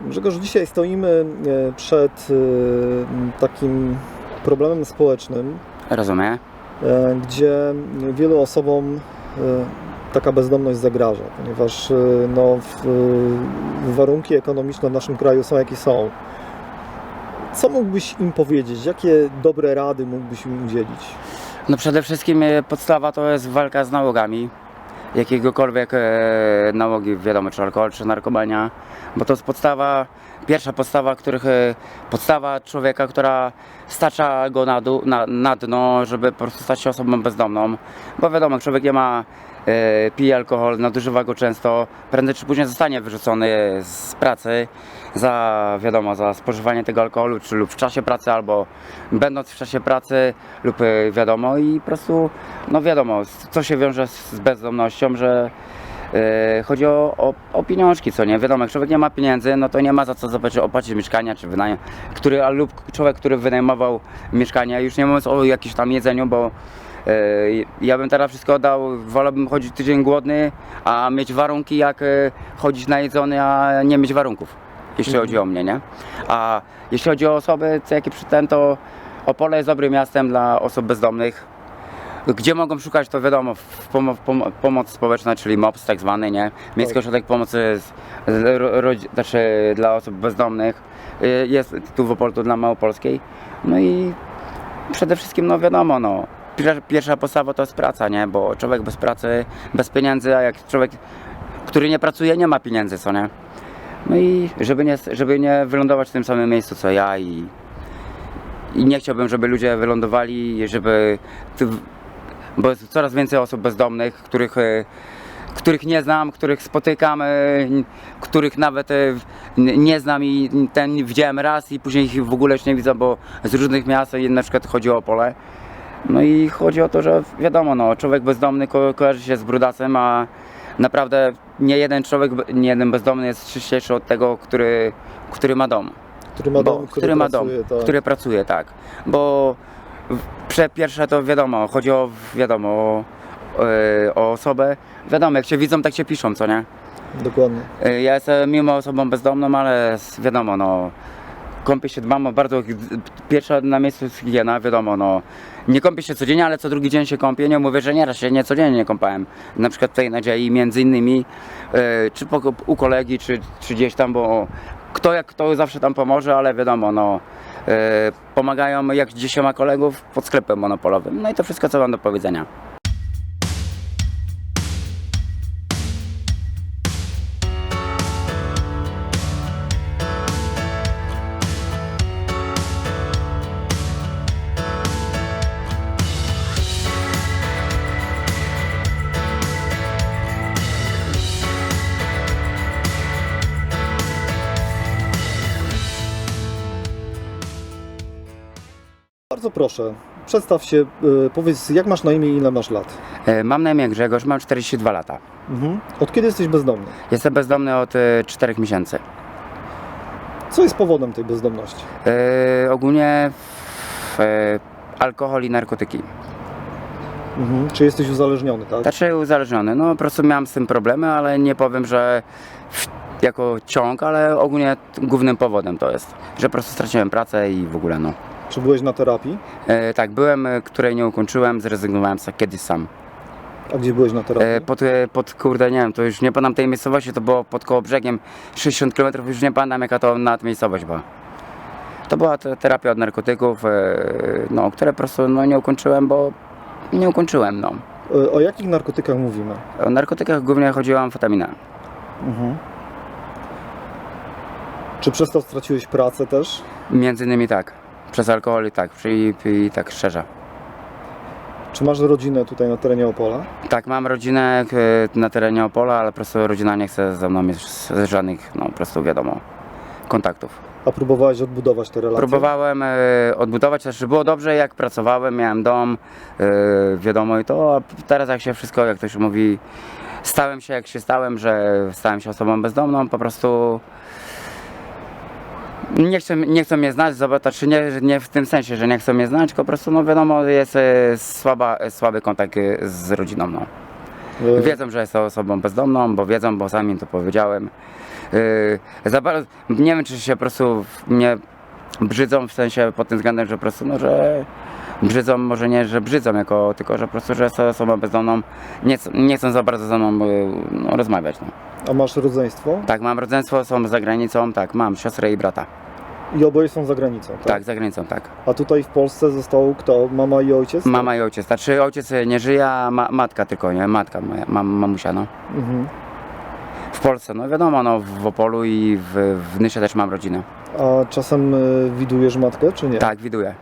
Grzegorz, dzisiaj stoimy e, przed e, takim problemem społecznym, Rozumiem. e, gdzie wielu osobom taka bezdomność zagraża, ponieważ no, w, warunki ekonomiczne w naszym kraju są jakie są. Co mógłbyś im powiedzieć? Jakie dobre rady mógłbyś im udzielić? No przede wszystkim podstawa to jest walka z nałogami. Jakiegokolwiek e, nałogi, wiadomo, czy alkohol, czy narkomania. Bo to jest podstawa, pierwsza podstawa, których, e, podstawa człowieka, która stacza go na, dół, na, na dno, żeby po prostu stać się osobą bezdomną. Bo wiadomo, człowiek nie ma, pije alkohol, nadużywa go często, prędzej czy później zostanie wyrzucony z pracy za, wiadomo, za spożywanie tego alkoholu, czy lub w czasie pracy, albo będąc w czasie pracy, lub e, wiadomo i po prostu, no wiadomo, co się wiąże z bezdomnością, że e, chodzi o, o, o pieniążki, co nie, wiadomo, jak człowiek nie ma pieniędzy, no to nie ma za co zapłacić, opłacić mieszkania, czy wynajem, który, lub człowiek, który wynajmował mieszkanie, już nie mówiąc o jakimś tam jedzeniu, bo e, ja bym teraz wszystko oddał, wolałbym chodzić tydzień głodny, a mieć warunki jak e, chodzić najedzony, a nie mieć warunków, jeśli Mhm. chodzi o mnie, nie? A jeśli chodzi o osoby, co jakie przytem, to Opole jest dobrym miastem dla osób bezdomnych. Gdzie mogą szukać, to wiadomo, w pomo- pomo- pomoc społeczna, czyli MOPS tak zwany, nie? Miejski Tak. Ośrodek Pomocy z, z, ro, rodzi- znaczy dla osób bezdomnych. Y, Jest tu w Opoltu dla Małopolskiej. No i przede wszystkim, no wiadomo, no, pierwsza podstawa to jest praca, nie? Bo człowiek bez pracy, bez pieniędzy, a jak człowiek, który nie pracuje, nie ma pieniędzy, co nie? No i żeby nie, żeby nie wylądować w tym samym miejscu co ja i, i nie chciałbym, żeby ludzie wylądowali, żeby. Bo jest coraz więcej osób bezdomnych, których, e, których nie znam, których spotykam, e, których nawet e, nie znam i ten widziałem raz i później ich w ogóle już nie widzę, bo z różnych miast, na przykład chodzi o Opole. No i chodzi o to, że wiadomo, no, człowiek bezdomny ko kojarzy się z brudasem, a naprawdę nie jeden człowiek, nie jeden bezdomny jest czyściejszy od tego, który, który ma dom. Który ma Bo- dom, który, który ma dom, pracuje, tak. który pracuje, tak. Bo prze pierwsze to wiadomo, chodzi o wiadomo o, e, o osobę. Wiadomo, jak się widzą, tak się piszą, co nie? Dokładnie. E, Ja jestem mimo osobą bezdomną, ale wiadomo, no kąpię się, dbam bardzo, pierwsza na miejscu jest higiena, wiadomo, no. Nie kąpię się codziennie, ale co drugi dzień się kąpię, nie mówię, że nieraz się nie codziennie nie kąpałem, na przykład tej nadziei, między innymi, e, czy po, u kolegi, czy, czy gdzieś tam, bo kto jak kto zawsze tam pomoże, ale wiadomo, no e, pomagają jak dziesięcioma kolegów pod sklepem monopolowym, no i to wszystko, co mam do powiedzenia. Proszę, przedstaw się, e, powiedz jak masz na imię i ile masz lat. E, Mam na imię Grzegorz, mam 42 lata. Mhm. Od kiedy jesteś bezdomny? Jestem bezdomny od 4 miesięcy. Co jest powodem tej bezdomności? E, ogólnie e, alkohol i narkotyki. Mhm. Czy jesteś uzależniony, tak? Znaczy uzależniony. No po prostu miałem z tym problemy, ale nie powiem, że w, jako ciąg, ale ogólnie głównym powodem to jest, że po prostu straciłem pracę i w ogóle no. Czy byłeś na terapii? E, tak, byłem, e, której nie ukończyłem, zrezygnowałem sa- kiedyś sam. A gdzie byłeś na terapii? E, pod, e, pod kurde, nie wiem, to już nie pamiętam tej miejscowości, to było pod koło brzegiem 60 km, już nie pamiętam jaka to nad miejscowość była. To była te, terapia od narkotyków, e, no, które po prostu no, nie ukończyłem, bo nie ukończyłem, no. E, O jakich narkotykach mówimy? O narkotykach głównie chodziło o amfetaminę. Mhm. Czy przez to straciłeś pracę też? Między innymi tak, przez alkohol i tak, i, i tak szczerze. Czy masz rodzinę tutaj na terenie Opola? Tak, mam rodzinę e, na terenie Opola, ale po prostu rodzina nie chce ze mną mieć z- żadnych, no po prostu wiadomo, kontaktów. A próbowałeś odbudować te relacje? Próbowałem e, odbudować, też było dobrze jak pracowałem, miałem dom, e, wiadomo i to, a teraz jak się wszystko, jak ktoś mówi, stałem się jak się stałem, że stałem się osobą bezdomną, po prostu nie chcą, nie chcą mnie znać, zobacz, czy nie, nie w tym sensie, że nie chcą mnie znać, tylko po prostu no wiadomo jest e, słaba, e, słaby kontakt e, z rodziną, no. Y, Wiedzą, że jest osobą bezdomną, bo wiedzą, bo sami im to powiedziałem. Yy, za bardzo, nie wiem, czy się po prostu mnie brzydzą w sensie pod tym względem, że po prostu, no, że brzydzą, może nie, że brzydzą jako, tylko że po prostu, że jest osobą bezdomną, nie, ch- nie chcą za bardzo ze mną yy, no, rozmawiać. No. A masz rodzeństwo? Tak, mam rodzeństwo, są za granicą, tak, mam siostrę i brata. I oboje są za granicą, tak? Tak, za granicą, tak. A tutaj w Polsce został kto? Mama i ojciec? Mama i ojciec. Znaczy ojciec nie żyje, a ma, matka tylko, nie? Matka moja, mam, mamusia, no. Mhm. W Polsce, no wiadomo, no w Opolu i w, w Nysie też mam rodzinę. A czasem y, widujesz matkę, czy nie? Tak, widuję.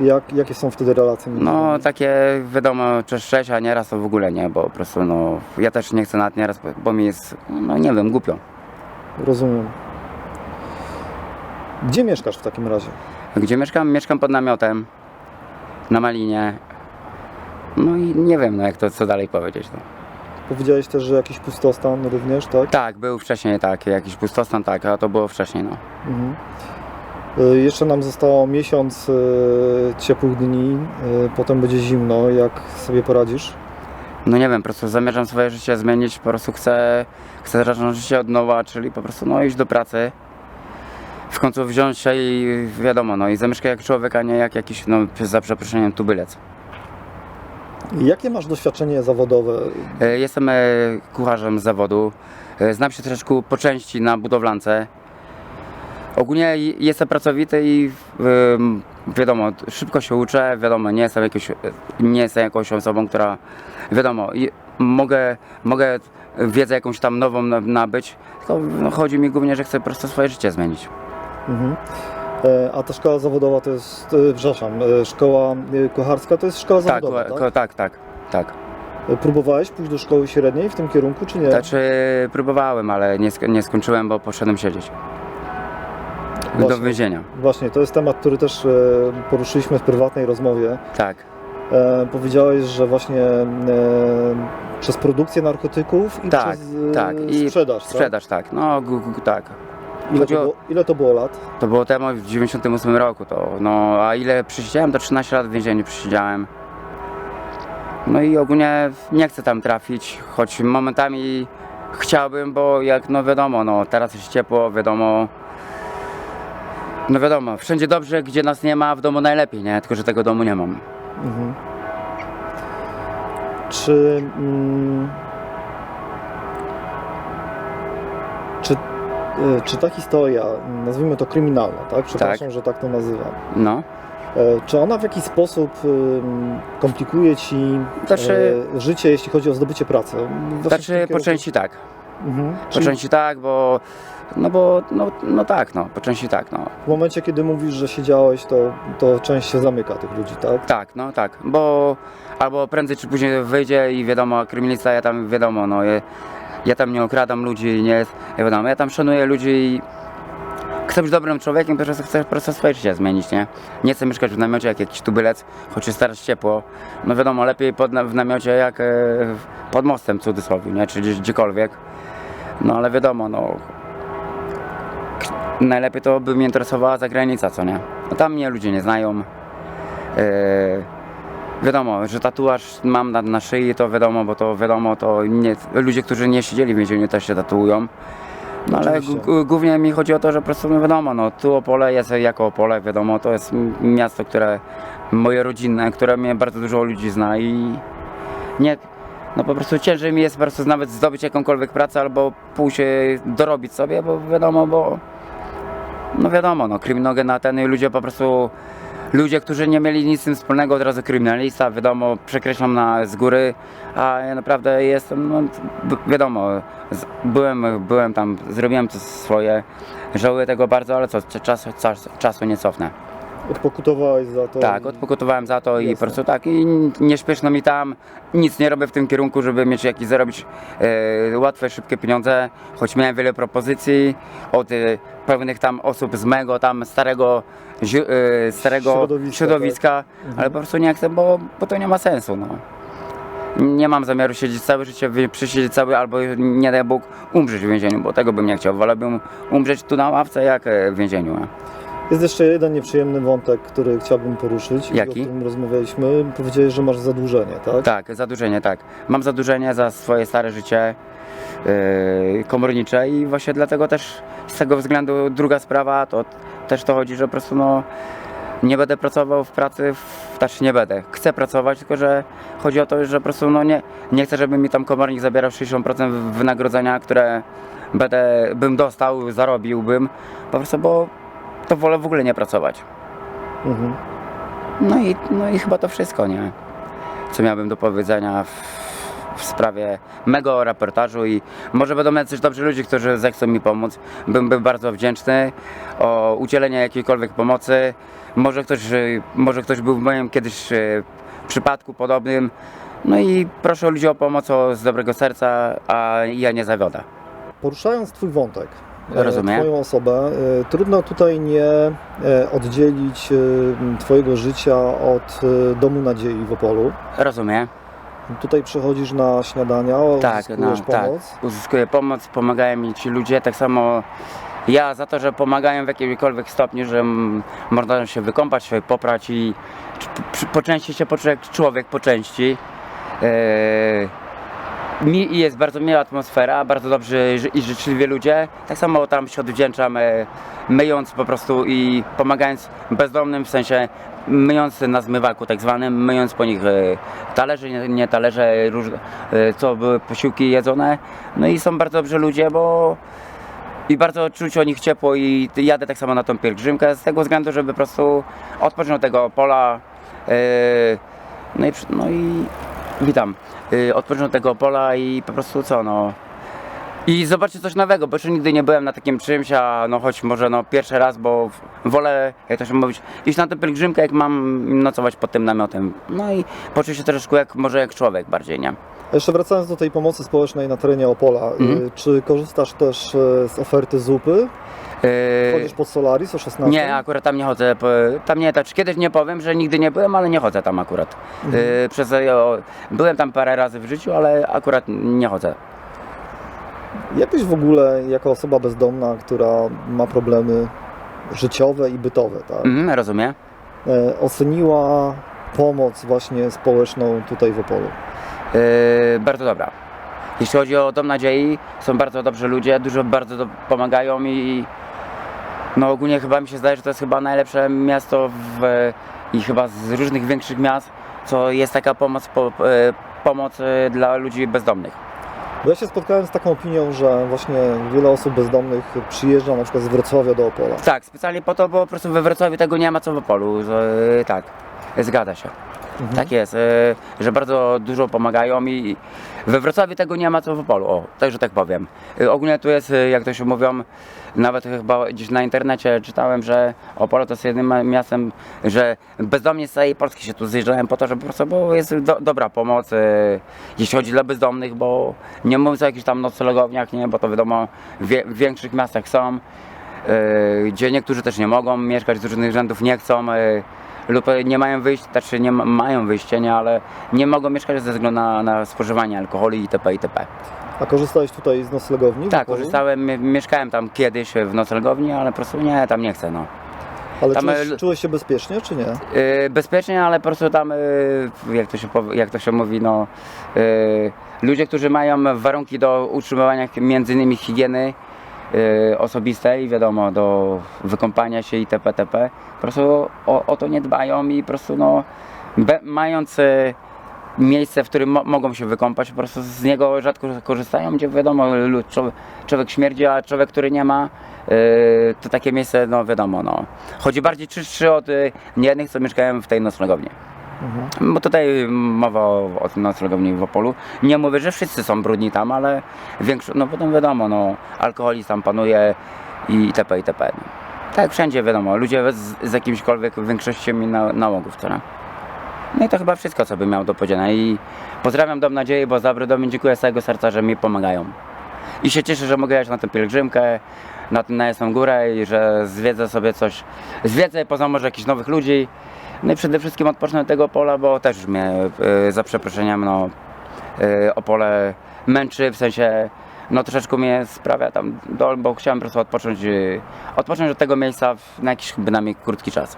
Jak, jakie są wtedy relacje między No wami? takie wiadomo, cześć, cześć, a nieraz to w ogóle nie, bo po prostu no ja też nie chcę nawet nieraz, bo mi jest, no nie wiem, głupio. Rozumiem. Gdzie mieszkasz w takim razie? Gdzie mieszkam? Mieszkam pod namiotem, na Malinie. No i nie wiem, no jak to, co dalej powiedzieć, no. Powiedziałeś też, że jakiś pustostan również, tak? Tak, był wcześniej tak, jakiś pustostan, tak, a to było wcześniej, no. Mhm. Y, Jeszcze nam zostało miesiąc y, ciepłych dni, y, potem będzie zimno. Jak sobie poradzisz? No nie wiem, po prostu zamierzam swoje życie zmienić, po prostu chcę, chcę zacząć życie od nowa, czyli po prostu no iść do pracy. W końcu wziąć się i wiadomo, no i zamieszkać jak człowiek, a nie jak jakiś, no za przeproszeniem tubylec. Jakie masz doświadczenie zawodowe? E, Jestem e, kucharzem z zawodu. E, Znam się troszeczkę po części na budowlance. Ogólnie jestem pracowity i wiadomo, szybko się uczę, wiadomo, nie jestem, jakieś, nie jestem jakąś osobą, która wiadomo, mogę, mogę wiedzę jakąś tam nową na- nabyć, tylko no, chodzi mi głównie, że chcę po prostu swoje życie zmienić. Mhm. E, A ta szkoła zawodowa to jest, e, przepraszam, e, szkoła kucharska to jest szkoła Tak, zawodowa, tak? tak, tak, tak. E, Próbowałeś pójść do szkoły średniej w tym kierunku, czy nie? Znaczy próbowałem, ale nie, sk- nie skończyłem, bo poszedłem siedzieć. Do Właśnie. więzienia. Właśnie, to jest temat, który też poruszyliśmy w prywatnej rozmowie. Tak. E, powiedziałeś, że właśnie e, przez produkcję narkotyków i Tak, przez e, tak. I sprzedaż, tak? Sprzedaż, tak. No, tak. Ile, to było, ile to było lat? To było temu w 98 roku, to no, a ile przysiedziałem, to 13 lat w więzieniu przysiedziałem. No i ogólnie nie chcę tam trafić, choć momentami chciałbym, bo jak no wiadomo, no teraz jest ciepło, wiadomo. No wiadomo, wszędzie dobrze, gdzie nas nie ma, w domu najlepiej, nie? Tylko, że tego domu nie mam. Mhm. Czy. Mm, czy ta historia, nazwijmy to kryminalna, tak? Przepraszam, że tak to nazywam. No. E, Czy ona w jakiś sposób komplikuje ci Znaczy- e, życie, jeśli chodzi o zdobycie pracy? We Znaczy po części tak. Mhm. Po Czyli części tak, bo. No bo, no, no tak, no, po części tak, no. w momencie, kiedy mówisz, że siedziałeś, to, to część się zamyka tych ludzi, tak? Tak, no tak, bo albo prędzej czy później wyjdzie i wiadomo, kryminalista, ja tam wiadomo, no ja, ja tam nie okradam ludzi, nie jest, ja wiadomo, ja tam szanuję ludzi i chcę być dobrym człowiekiem, po prostu chcę po prostu swoje życie zmienić, nie? Nie chcę mieszkać w namiocie jak jakiś tubylec, choć jest teraz ciepło, no wiadomo, lepiej pod, w namiocie jak e, pod mostem w cudzysłowie, nie? Czy gdzieś, gdziekolwiek, no ale wiadomo, no najlepiej to by mnie interesowała zagranica, co nie? No tam mnie ludzie nie znają. Yy, wiadomo, że tatuaż mam na, na szyi, to wiadomo, bo to wiadomo, to nie, ludzie, którzy nie siedzieli w więzieniu też się tatuują. No ale g- głównie mi chodzi o to, że po prostu no wiadomo, no tu Opole jest jako Opole, wiadomo, to jest m- miasto, które moje rodzinne, które mnie bardzo dużo ludzi zna i nie, no po prostu ciężej mi jest po prostu nawet zdobyć jakąkolwiek pracę albo pójść e, dorobić sobie, bo wiadomo, bo no wiadomo, no kryminogen na ten i ludzie po prostu ludzie, którzy nie mieli nic z tym wspólnego, od razu kryminalista, wiadomo, przekreślam na z góry, a ja naprawdę jestem, no wiadomo, z, byłem, byłem tam, zrobiłem to swoje, żałuję tego bardzo, ale co, czas, czas, czasu nie cofnę. Odpokutowałeś za to. Tak, i- odpokutowałem za to i Jasne. po prostu tak, i nie śpieszno mi tam, nic nie robię w tym kierunku, żeby mieć jakiś zarobić e, łatwe, szybkie pieniądze, choć miałem wiele propozycji od e, pewnych tam osób z mego tam starego, zi- e, starego Środowiska, środowiska, Mhm. ale po prostu nie chcę, bo, bo to nie ma sensu, no. Nie mam zamiaru siedzieć całe życie, wy- cały, albo nie daj Bóg umrzeć w więzieniu, bo tego bym nie chciał. Wolałbym umrzeć tu na ławce jak e, w więzieniu. No. Jest jeszcze jeden nieprzyjemny wątek, który chciałbym poruszyć. Jaki? O którym rozmawialiśmy. Powiedziałeś, że masz zadłużenie, tak? Tak, zadłużenie, tak. Mam zadłużenie za swoje stare życie yy, komornicze i właśnie dlatego też z tego względu druga sprawa to też to chodzi, że po prostu no nie będę pracował w pracy, w, znaczy nie będę. Chcę pracować, tylko że chodzi o to, że po prostu no nie, nie chcę, żeby mi tam komornik zabierał 60% wynagrodzenia, które będę, bym dostał, zarobiłbym, po prostu, bo to wolę w ogóle nie pracować. Mhm. No i, no i chyba to wszystko, nie? Co miałbym do powiedzenia w, w sprawie mego reportażu i może będą jacyś dobrzy ludzie, którzy zechcą mi pomóc. Byłbym bardzo wdzięczny o udzielenie jakiejkolwiek pomocy. Może ktoś, y, może ktoś był w moim kiedyś y, przypadku podobnym. No i proszę ludzi o pomoc o, z dobrego serca, a ja nie zawiodę. Poruszając Twój wątek, Rozumiem. Twoją osobę, e, trudno tutaj nie e, oddzielić e, Twojego życia od e, Domu Nadziei w Opolu. Rozumiem. Tutaj przychodzisz na śniadania, Tak, uzyskujesz no, tak. pomoc. uzyskuję pomoc, pomagają mi ci ludzie, tak samo ja za to, że pomagają w jakimkolwiek stopniu, że można się wykąpać, się poprać i po części się poczuć jak człowiek po części. Eee, mi jest bardzo miła atmosfera, bardzo dobrzy ży- i życzliwi ludzie. Tak samo tam się odwdzięczam, e, myjąc po prostu i pomagając bezdomnym, w sensie myjąc na zmywaku tak zwanym, myjąc po nich e, talerze, nie, nie talerze, róż, e, co były posiłki jedzone. No i są bardzo dobrzy ludzie, bo i bardzo czuć o nich ciepło i jadę tak samo na tą pielgrzymkę z tego względu, żeby po prostu odpocząć od tego pola. no i, no i witam. E, Odpocząć od tego pola i po prostu co no. I zobaczyć coś nowego, bo jeszcze nigdy nie byłem na takim czymś, a no choć może no pierwszy raz, bo wolę, jak to się mówić, iść na tę pielgrzymkę, jak mam nocować pod tym namiotem. No i poczuć się troszeczkę jak, może jak człowiek bardziej, nie? Jeszcze wracając do tej pomocy społecznej na terenie Opola, e, Mhm. czy korzystasz też e, z oferty zupy? E, Chodzisz pod Solaris o 16? Nie, akurat tam nie chodzę. Tam nie, tak kiedyś nie powiem, że nigdy nie byłem, ale nie chodzę tam akurat. Mhm. Y, przez, o, byłem tam parę razy w życiu, ale akurat nie chodzę. Jak byś w ogóle, jako osoba bezdomna, która ma problemy życiowe i bytowe, tak, Mhm, rozumiem. e, oceniła pomoc właśnie społeczną tutaj w Opolu? Y, bardzo dobra. Jeśli chodzi o Dom Nadziei, są bardzo dobrzy ludzie, dużo bardzo do, pomagają i no ogólnie chyba mi się zdaje, że to jest chyba najlepsze miasto w, i chyba z różnych większych miast, co jest taka pomoc, po, e, pomoc e, dla ludzi bezdomnych. Bo ja się spotkałem z taką opinią, że właśnie wiele osób bezdomnych przyjeżdża na przykład z Wrocławia do Opola. Tak, specjalnie po to, bo po prostu we Wrocławiu tego nie ma co w Opolu. E, tak, zgadza się. Mhm. Tak jest, e, że bardzo dużo pomagają i we Wrocławiu tego nie ma co w Opolu, o, także tak powiem. E, Ogólnie tu jest, e, jak to się mówią, nawet chyba gdzieś na internecie czytałem, że Opole to jest jednym miastem, że bezdomni z całej Polski się tu zjeżdżają po to, że po prostu, bo jest do, dobra pomoc, jeśli chodzi dla bezdomnych, bo nie mówiąc o jakichś tam noclegowniach, nie, bo to wiadomo, wie- w większych miastach są, gdzie niektórzy też nie mogą mieszkać z różnych względów, nie chcą lub nie mają wyjść, znaczy nie ma, mają wyjście, nie, ale nie mogą mieszkać ze względu na, na spożywanie alkoholu itp. itp. A korzystałeś tutaj z noclegowni? Tak, korzystałem, mie- mieszkałem tam kiedyś w noclegowni, ale po prostu nie, tam nie chcę, no. Ale tam, czułeś, e, czułeś się bezpiecznie, czy nie? Yy, bezpiecznie, ale po prostu tam, yy, jak, to się powie, jak to się mówi, no, yy, ludzie, którzy mają warunki do utrzymywania między innymi higieny osobistej, wiadomo, do wykąpania się itp. itp. Po prostu o, o to nie dbają i po prostu no, be, mając yy, miejsce, w którym mo, mogą się wykąpać, po prostu z niego rzadko korzystają, gdzie wiadomo, lud, człowiek, śmierdzi, a człowiek, który nie ma, yy, to takie miejsce, no wiadomo, no. Chodzi bardziej czystszy od y, jednych, co mieszkają w tej noclegowni. Mhm. Bo tutaj mowa o, o noclegowni w Opolu. Nie mówię, że wszyscy są brudni tam, ale większość, no potem wiadomo, no, alkoholizm tam panuje i itp. itp. No. Tak, wszędzie wiadomo, ludzie z, z jakimśkolwiek większością na, nałogów, co nie? No i to chyba wszystko, co bym miał do powiedzenia. I pozdrawiam Dom Nadziei, bo za dom dziękuję z całego serca, że mi pomagają. I się cieszę, że mogę jechać na tę pielgrzymkę, na, na Jasną Górę i że zwiedzę sobie coś, zwiedzę poza może jakichś nowych ludzi. No i przede wszystkim odpocznę od tego pola, bo też już mnie e, za przeproszeniem no, e, Opole męczy, w sensie no troszeczkę mnie sprawia tam dol, bo chciałem po prostu odpocząć, e, odpocząć od tego miejsca w- na jakiś bynajmniej krótki czas.